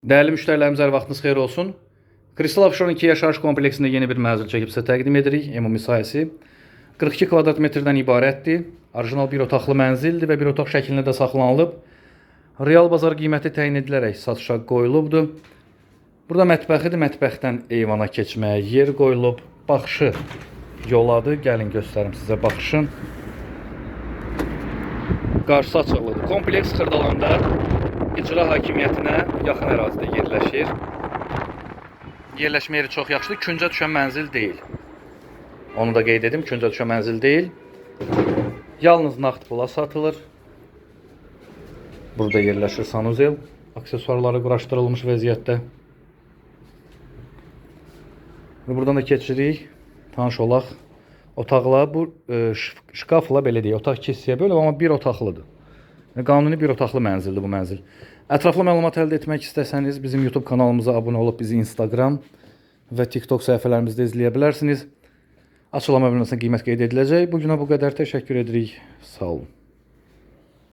Değerli müşterilerimiz hər vaxtınız xeyir olsun. Kristal Offshore 2 yaşayış kompleksində yeni bir mənzil çəkib sizə təqdim edirik. Ümumi sahəsi 42 kvadrat metrdən ibarətdir. Orijinal bir otaqlı mənzildir və bir otaq şəklində də saxlanılıb. Real bazar qiyməti təyin edilərək satışa qoyulubdur. Burada mətbəxidir. Mətbəxdən eyvana keçməyə yer qoyulub. Baxışı yoladır. Gəlin göstərim sizə baxışın. Qarşısı açıqlıdır. Kompleks Xırdalanda icra hakimiyyətinə yaxın ərazidə yerləşir. Yerləşmə yeri çox yaxşıdır. Küncə düşən mənzil deyil. Onu da qeyd edim, küncə düşən mənzil deyil. Yalnız nağd pula satılır. Burada yerləşir sanuzel. Aksesuarları quraşdırılmış vəziyyətdə. Və buradan da keçirik. Tanış olaq. Otaqlar bu e, şkafla belə deyək, otaq iki hissəyə bölüb, amma bir otaqlıdır. Yəni, Qanuni bir otaqlı mənzildir bu mənzil. Ətraflı məlumat əldə etmək istəsəniz bizim YouTube kanalımıza abunə olub bizi Instagram və TikTok səhifələrimizdə izləyə bilərsiniz. Açıqlama bölməsində qiymət qeyd ediləcək. Bu günə bu qədər təşəkkür edirik. Sağ olun.